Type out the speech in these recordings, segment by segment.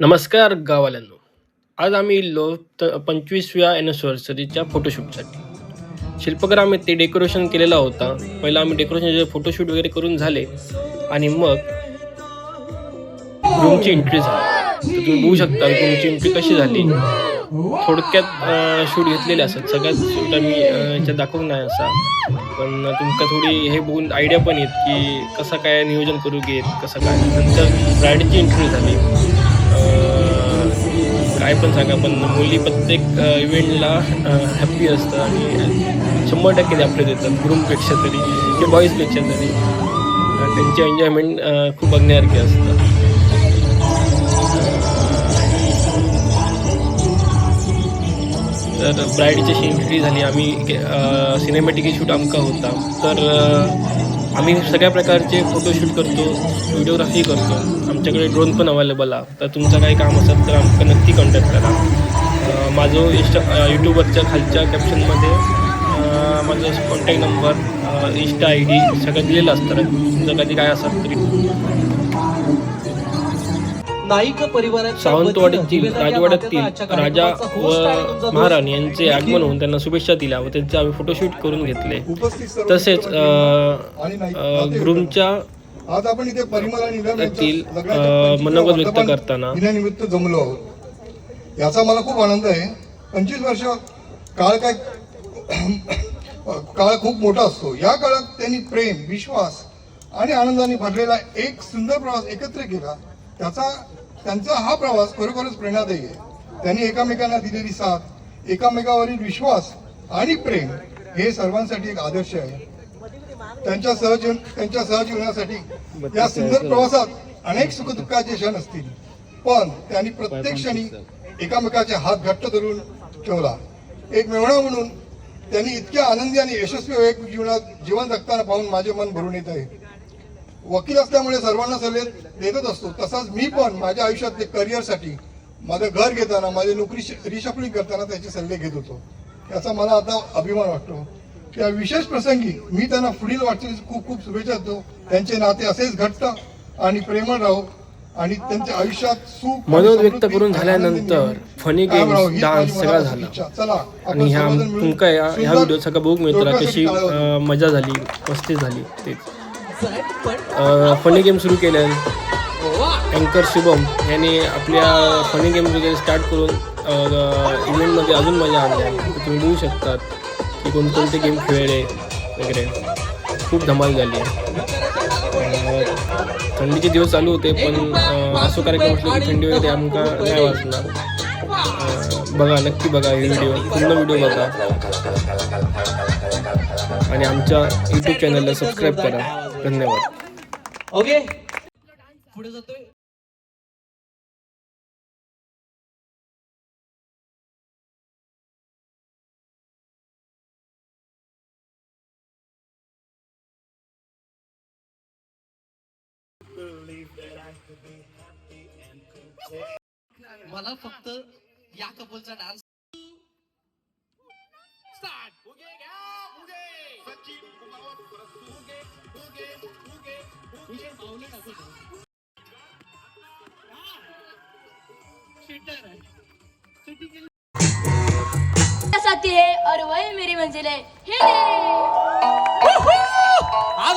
नमस्कार गावाल्यांनो आज आम्ही इल्लो पंचवीसव्या ॲनिव्हर्सरीच्या फोटोशूटसाठी शिल्पग्रामे ते डेकोरेशन केलेला होता. पहिला आम्ही डेकोरेशनचे फोटोशूट वगैरे करून झाले आणि मग रूमची एंट्री झाली. तुम्ही बघू शकता रूमची एंट्री कशी झाली. थोडक्यात शूट घेतलेले असतात. सगळ्यात शूट आम्ही याच्यात दाखवून नाही असा. पण तुमका थोडी हे बघून आयडिया पण येत की कसं काय नियोजन करू घेत कसं काय. नंतर ब्राईडची एंट्री झाली. काय पण सांगा पण मुली प्रत्येक इव्हेंटला हॅप्पी असतं आणि शंभर टक्के ते आपले देतात ग्रुमपेक्षा तरी किंवा बॉईजपेक्षा तरी. त्यांची एन्जॉयमेंट खूप बघण्यासारखी असतं तर ब्राईडची एंट्री झाली आम्ही सिनेमॅटिक शूट आमका होता. तर आम्ही सगळ्या प्रकारचे फोटोशूट करतो व्हिडिओग्राफी करतो. आमच्याकडे ड्रोन पण अवेलेबल आहे. तर तुमचं काही काम असेल तर आमका नक्की कॉन्टॅक्ट करा. माझं इंस्टा यूट्यूबवरच्या खालच्या कॅप्शनमध्ये माझा माझं contact number insta I D सगळं दिलेलं असतं. तुमचं कधी काय असेल तरी. नाईक परिवाराच्या सावंतवाडीतील राजवाड्यातील राजा व महाराणी यांचे आगमन. होऊन त्यांना शुभेच्छा दिल्या व त्यांचे आम्ही फोटोशूट करून घेतले तसेच. ग्रुमच्या आज आपण इथे मनोगत व्यक्त करताना. दिनानिमित्त जमलो आहोत याचा मला खूप आनंद आहे पंचवीस वर्ष काळ काय काळ खूप मोठा असतो या काळात त्यांनी प्रेम विश्वास आणि आनंदाने भरलेला एक सुंदर प्रवास एकत्र केला त्याचा त्यांचा हा प्रवास खरोखरच प्रेरणादायी आहे. त्यांनी एकामेकांना दिलेली साथ एकामेकावरील विश्वास आणि प्रेम हे सर्वांसाठी एक आदर्श आहे. त्यांच्या सहजीवन त्यांच्या सहजीवनासाठी या सुंदर प्रवासात अनेक सुखदुःखाचे क्षण असतील. पण त्यांनी प्रत्येक क्षणी एकामेकाचे हात घट्ट धरून ठेवला. एक मेवणा म्हणून त्यांनी इतक्या आनंदी आणि यशस्वी वैयक्तिक जीवनात जीवन जगताना पाहून माझे मन भरून येत आहे. वकील असल्यामुळे सर्वांना सल्ले देतच असतो. तसाच मी पण माझ्या आयुष्यातले करिअरसाठी माझं घर घेताना माझी नोकरी रिशफलिंग करताना त्याचे सल्ले घेत होतो. याचा मला आता अभिमान वाटतो. या विशेष प्रसंगी मी त्यांना पुढील वाटचालीस खूप खूप शुभेच्छा देतो. त्यांचे नाते असेच घट्ट आणि प्रेमळ राहो आणि त्यांच्या आयुष्यात सुख मनोगत व्यक्त करून झाल्यानंतर हीच dance माझी सगळं झालं. आणि ह्या तुमका ह्या व्हिडिओ सगळं बघूक मिळतं. कशी मजा झाली मस्ती झाली. तेच. फनी गेम सुरू केल्या अँकर शुभम यांनी आपल्या फनी गेम वगैरे स्टार्ट करून इव्हेंटमध्ये अजून मजा आणल्या तुम्ही बघू शकतात की कोणकोणते गेम खेळले वगैरे. खूप धमाल झाली थंडीचे दिवस चालू होते पण असं असो कार्यक्रम असलो की थंडी वगैरे आमका नाही वाचणार बघा नक्की बघा हे व्हिडिओ पूर्ण व्हिडिओ बघा. आणि आमच्या यूट्यूब चॅनलला सबस्क्राईब करा. धन्यवाद. ओके पुढे जातोय मला फक्त या कपलचा डान्स साथी है और वही मेरी मंजिल. है आज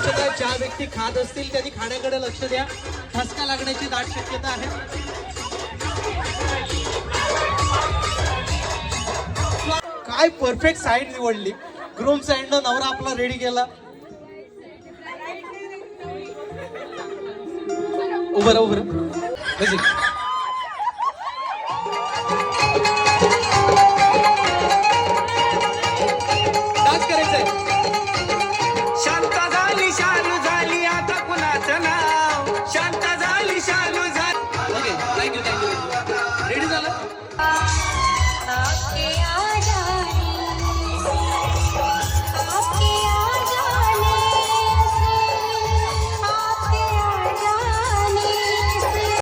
Number ज्या व्यक्ती खात असतील त्यांनी खाण्याकडे लक्ष द्या. ठसका लागण्याची दाट शक्यता आहे. काय परफेक्ट साईड निवडली. ग्रूम साईडनं नवरा आपला रेडी केला. उभं उभं 아.